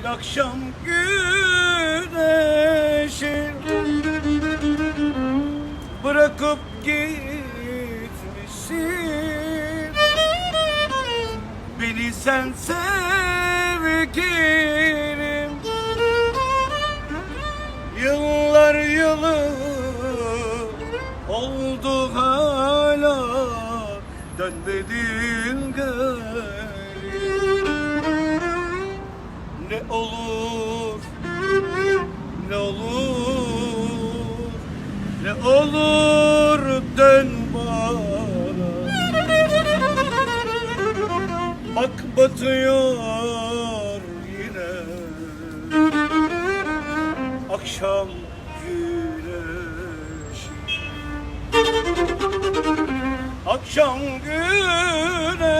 Bir akşam güneşi. Bırakıp gitmişsin. Beni sen sevgilim Yıllar yılı oldu hala. Dönmedin geri olur? Ne olur? Ne olur? Dön bana. Bak batıyor yine. Akşam güneşi. Akşam güneşi